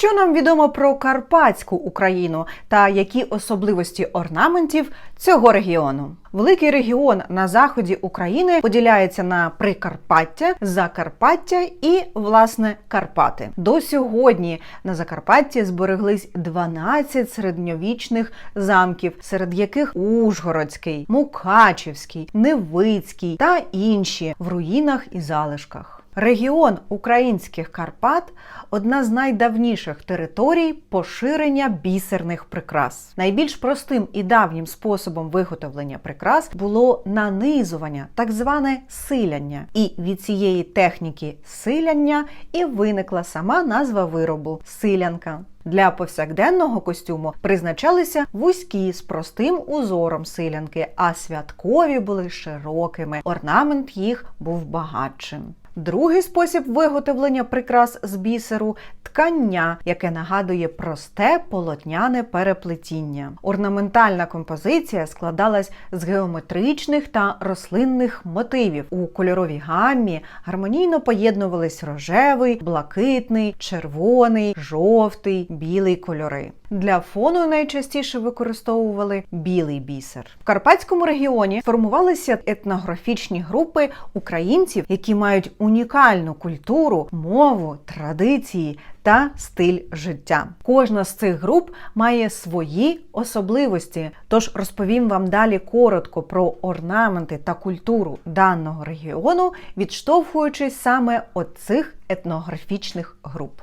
Що нам відомо про Карпатську Україну та які особливості орнаментів цього регіону? Великий регіон на заході України поділяється на Прикарпаття, Закарпаття і власне Карпати. До сьогодні на Закарпатті збереглись 12 середньовічних замків, серед яких Ужгородський, Мукачівський, Невицький та інші в руїнах і залишках. Регіон українських Карпат одна з найдавніших територій поширення бісерних прикрас. Найбільш простим і давнім способом виготовлення прикрас було нанизування, так зване силяння. І від цієї техніки силяння і виникла сама назва виробу силянка. Для повсякденного костюму призначалися вузькі з простим узором силянки, а святкові були широкими. Орнамент їх був багатшим. Другий спосіб виготовлення прикрас з бісеру ткання, яке нагадує просте полотняне переплетіння. Орнаментальна композиція складалась з геометричних та рослинних мотивів. У кольоровій гаммі гармонійно поєднувались рожевий, блакитний, червоний, жовтий, білий кольори. Для фону найчастіше використовували білий бісер. В Карпатському регіоні формувалися етнографічні групи українців, які мають унікальну культуру, мову, традиції та стиль життя. Кожна з цих груп має свої особливості. Тож розповім вам далі коротко про орнаменти та культуру даного регіону, відштовхуючись саме від цих етнографічних груп.